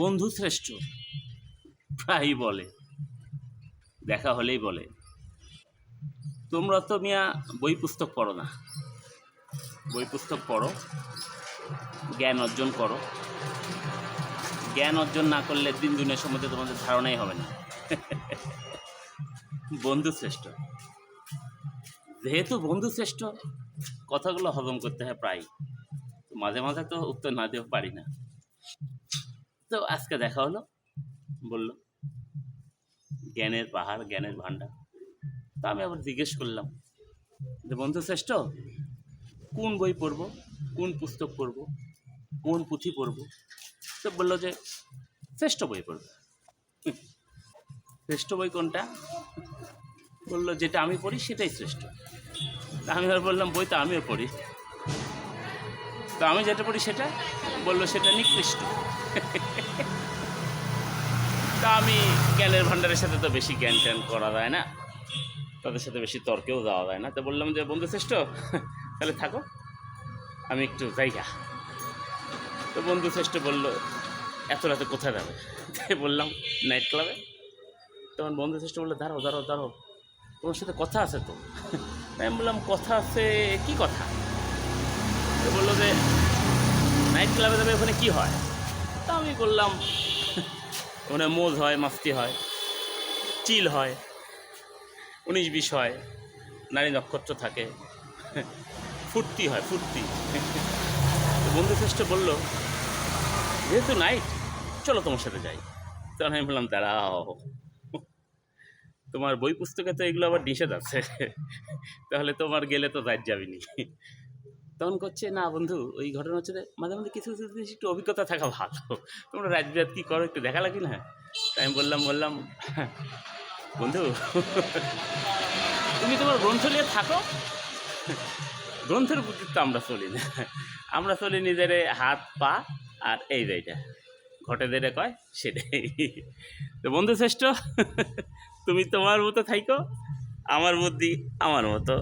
বন্ধু শ্রেষ্ঠ, প্রায়ই বলে, দেখা হলেই বলে। তোমরা তো মিয়া বই পুস্তক পড়ো না। বই পুস্তক পড়ো, জ্ঞান অর্জন করো। জ্ঞান অর্জন না করলে দিন দিনের সম্বন্ধে তোমাদের ধারণাই হবে না। বন্ধু শ্রেষ্ঠ, যেহেতু বন্ধু শ্রেষ্ঠ কথাগুলো হজম করতে হয় প্রায়। মাঝে মাঝে তো উত্তর না দিয়েও পারি না। তো আজকে দেখা হলো, বলল, জ্ঞানের পাহাড়, জ্ঞানের ভাণ্ডার। তা আমি আবার জিজ্ঞেস করলাম, যে বন্ধু শ্রেষ্ঠ, কোন বই পড়ব, কোন পুস্তক পড়ব, কোন পুঁথি পড়ব? তো বলল যে, শ্রেষ্ঠ বই পড়ব। শ্রেষ্ঠ বই কোনটা? বলল, যেটা আমি পড়ি সেটাই শ্রেষ্ঠ। তা আমি আর বললাম, বই তো আমিও পড়ি। তো আমি যেটা পড়ি সেটা? বলল, সেটা নিকৃষ্ট। তা আমি জ্ঞানের ভাণ্ডারের সাথে তো বেশি জ্ঞান ট্যান করা যায় না। তাদের সাথে বেশি তর্কেও যাওয়া যায় না। তো বললাম যে, বন্ধু শ্রেষ্ঠ, তাহলে থাকো। আমি একটু জায়গা তো বন্ধু শ্রেষ্ঠ বলল, এত রাতে কোথায় যাবে? তাই বললাম, নাইট ক্লাবে। তখন বন্ধু শ্রেষ্ঠ বলল, দাঁড়াও দাঁড়াও দাঁড়াও। তোমার সাথে কথা আছে তো? আমি বললাম, কথা আছে, কি কথা? বলল যে নাইট ক্লাবে যাবে, ওখানে কি হয়? তা আমি বললাম, ওখানে মোজ হয়, মাস্তি হয়, চিল হয়, উনিশ বিশ হয়, নারী নক্ষত্র থাকে, ফুর্তি হয়, ফুর্তি। তো বন্ধু শ্রেষ্ঠ বলল, যেহেতু নাইট চলো তোমার সাথে যাই। তখন আমি বললাম, দাঁড়াও। তোমার বই পুস্তকে তো এগুলো আবার নিষেধ আছে। তাহলে তোমার গেলে তো যাই যাবিনি। তখন করছে, না বন্ধু, ওই ঘটনা হচ্ছে মাঝে মাঝে কিছু কিছু জিনিস একটু অভিজ্ঞতা থাকা ভালো। তোমরা রাত বিরাত কী করো, একটু দেখা লাগি না? তাই আমি বললাম বললাম, বন্ধু, তুমি তোমার গ্রন্থ নিয়ে থাকো। গ্রন্থের প্রতি তো আমরা চলি না। আমরা চলি নিজের হাত, পা আর এই যেটা ঘটে যেটা কয়, সেটাই। তো বন্ধু শ্রেষ্ঠ তুমি তোমার মতো থাইকো আমার বুদ্ধি আমার মতো।